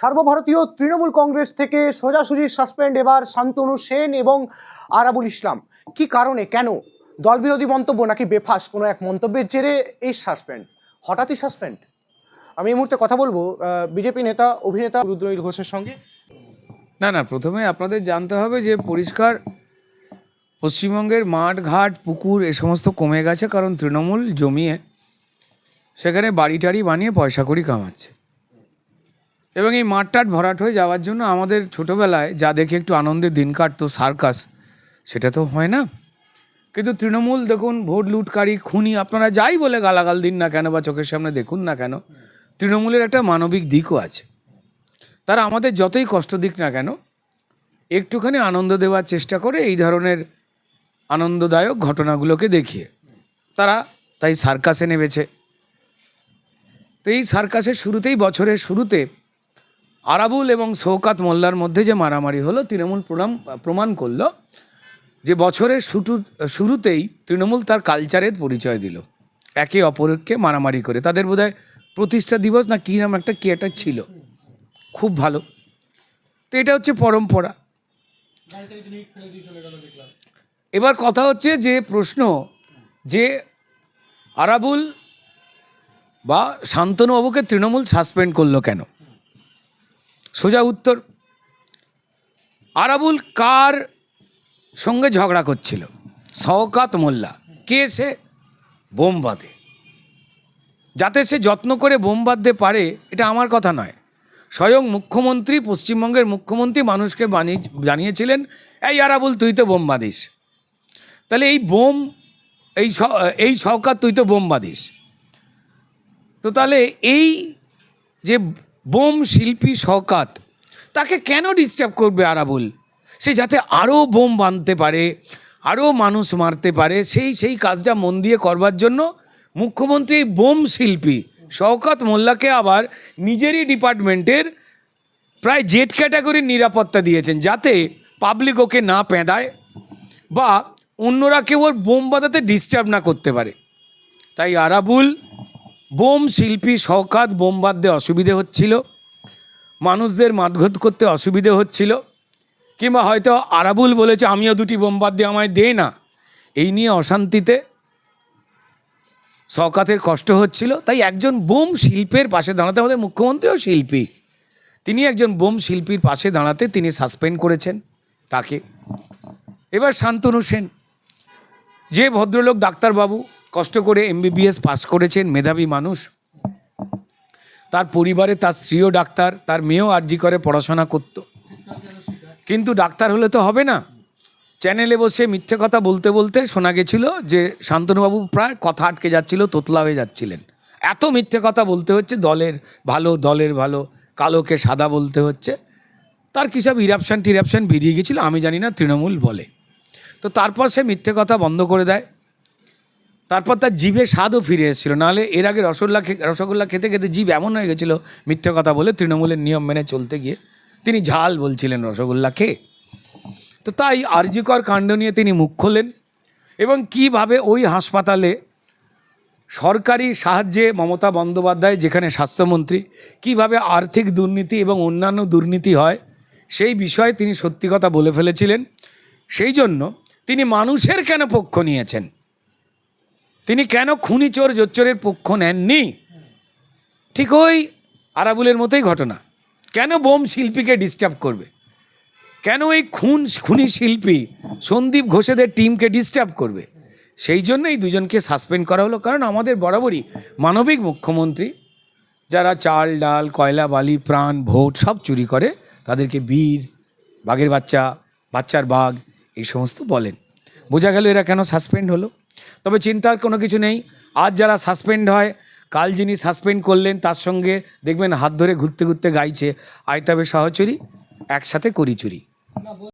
সর্বভারতীয় তৃণমূল কংগ্রেস থেকে সোজাসুজি সাসপেন্ড এবার শান্তনু সেন এবং আরাবুল ইসলাম। কি কারণে? কেন? দলবিরোধী মন্তব্য নাকি বেফাস? কোনো এক মন্তব্যের জেরে এই সাসপেন্ড। হঠাৎই সাসপেন্ড। আমি এই মুহূর্তে কথা বলব বিজেপি নেতা, অভিনেতা রুদ্রনীল ঘোষের সঙ্গে। না না, প্রথমে আপনাদের জানতে হবে যে পরিষ্কার পশ্চিমবঙ্গের মাঠ, ঘাট, পুকুর এ সমস্ত কমে গেছে কারণ তৃণমূল জমিয়ে সেখানে বাড়ি টাড়ি বানিয়ে পয়সা করি কামাচ্ছে। এবং এই মাঠ টাট ভরাট হয়ে যাওয়ার জন্য আমাদের ছোটোবেলায় যা দেখে একটু আনন্দের দিন কাটতো সার্কাস, সেটা তো হয় না। কিন্তু তৃণমূল দেখুন, ভোট লুটকারী, খুনি, আপনারা যাই বলে গালাগাল দিন না কেন বা চোখের সামনে দেখুন না কেন, তৃণমূলের একটা মানবিক দিকও আছে। তারা আমাদের যতই কষ্ট দিক না কেন, একটুখানি আনন্দ দেওয়ার চেষ্টা করে এই ধরনের আনন্দদায়ক ঘটনাগুলোকে দেখিয়ে। তারা তাই সার্কাসে নেমেছে। তো এই সার্কাসের শুরুতেই, বছরের শুরুতে আরাবুল এবং শৌকাত মোল্লার মধ্যে যে মারামারি হলো, তৃণমূল প্রমাণ প্রমাণ করল যে বছরের শুরু শুরুতেই তৃণমূল তার কালচারের পরিচয় দিল। একে অপরকে মারামারি করে। তাদের বোধহয় প্রতিষ্ঠা দিবস না কী নাম একটা, কি একটা ছিল। খুব ভালো। তো এটা হচ্ছে পরম্পরা। এবার কথা হচ্ছে যে প্রশ্ন যে আরাবুল বা শান্তনুবাবুকে তৃণমূল সাসপেন্ড করল কেন? সোজা উত্তর। আরাবুল কার সঙ্গে ঝগড়া করছিল? শওকাত মোল্লা। কে সে? বোম বাঁধে। যাতে সে যত্ন করে বোম বাঁধতে পারে, এটা আমার কথা নয়। স্বয়ং মুখ্যমন্ত্রী, পশ্চিমবঙ্গের মুখ্যমন্ত্রী মানুষকে বানিয়ে, জানিয়েছিলেন, এই আরাবুল, তুই তো বোম বাঁধিস। তাহলে এই বোম, এই এই সরকার তুই তো বোম বাঁধিস। তো তাহলে এই যে বোম শিল্পী শওকাত, তাকে কেন ডিস্টার্ব করবে আরাবুল? সে যাতে আরও বোম বাঁধতে পারে আরও মানুষ মারতে পারে, সেই সেই কাজটা মন দিয়ে করবার জন্য মুখ্যমন্ত্রী বোম শিল্পী শওকাত মোল্লাকে আবার নিজেরই ডিপার্টমেন্টের প্রায় জেট ক্যাটাগরির নিরাপত্তা দিয়েছেন, যাতে পাবলিক ওকে না পেঁদায় বা অন্যরা কেউ ওর বোম বাঁধাতে ডিস্টার্ব না করতে পারে। তাই আরাবুল বোম শিল্পী শওকাত বোম বাঁধতে অসুবিধে হচ্ছিল, মানুষদের মাতঘত করতে অসুবিধে হচ্ছিল, কিংবা হয়তো আরাবুল বলেছে, আমিও দুটি বোম দিয়ে আমায় দে না। এই নিয়ে অশান্তিতে শওকাতের কষ্ট হচ্ছিল। তাই একজন বোম শিল্পের পাশে দাঁড়াতে আমাদের মুখ্যমন্ত্রীও শিল্পী। তিনি একজন বোম শিল্পীর পাশে দাঁড়াতে তিনি সাসপেন্ড করেছেন তাকে। এবার শান্তনু সেন, যে ভদ্রলোক ডাক্তারবাবু কষ্ট করে এমবিবিএস পাস করেছেন মেধাবী মানুষ। তার পরিবারে তার স্ত্রীও ডাক্তার, তার মেয়েও আর্জি করে পড়াশোনা করত। কিন্তু ডাক্তার হলে তো হবে না। চ্যানেলে বসে মিথ্যে কথা বলতে বলতে শোনা গেছিল যে শান্তনুবাবু প্রায় কথা আটকে যাচ্ছিল, তোতলা হয়ে যাচ্ছিলেন। এত মিথ্যে কথা বলতে হচ্ছে, দলের ভালো দলের ভালো, কালোকে সাদা বলতে হচ্ছে। তার কী সব ইরাপশান টিরাপশান বেরিয়ে গেছিল, আমি জানি না, তৃণমূল বলে। তো তারপর সে মিথ্যে কথা বন্ধ করে দেয়। তারপর তার জিভে স্বাদও ফিরে এসেছিল। নাহলে এর আগে রসগোল্লা রসগোল্লা খেতে খেতে জিভ এমন হয়ে গেছিল, মিথ্যে কথা বলে তৃণমূলের নিয়ম মেনে চলতে গিয়ে। তিনি ঝাল বলছিলেন রসগোল্লা খেয়ে তো তাই আরজিকর কাণ্ড নিয়ে তিনি মুখ খোলেন এবং কীভাবে ওই হাসপাতালে সরকারি সাহায্যে মমতা বন্দ্যোপাধ্যায়, যেখানে স্বাস্থ্যমন্ত্রী, কীভাবে আর্থিক দুর্নীতি এবং অন্যান্য দুর্নীতি হয়, সেই বিষয়ে তিনি সত্যি কথা বলে ফেলেছিলেন। সেই জন্য তিনি মানুষের কেন পক্ষ নিয়েছেন? তিনি কেন খুনি চোর জোচ্চোরের পক্ষ নেননি? ঠিক ওই আরাবুলের মতোই ঘটনা। কেন বোম শিল্পীকে ডিস্টার্ব করবে? কেন এই খুন, খুনি শিল্পী সন্দীপ ঘোষেদের টিমকে ডিস্টার্ব করবে? সেই জন্য এই দুজনকে সাসপেন্ড করা হলো। কারণ আমাদের বরাবরই মানবিক মুখ্যমন্ত্রী, যারা চাল, ডাল, কয়লা, বালি, প্রাণ, ভোট সব চুরি করে, তাদেরকে বীর, বাঘের বাচ্চা, বাচ্চার বাঘ, এই সমস্ত বলেন। বোঝা গেল এরা কেন সাসপেন্ড হলো। তবে চিন্তার কোনো কিছু নেই। আজ যারা সাসপেন্ড হয়, কাল যিনি সাসপেন্ড করলেন, তার সঙ্গে দেখবেন হাত ধরে ঘুরতে ঘুরতে গাইছে আয়তাবে সহচুরি, একসাথে করি চুরি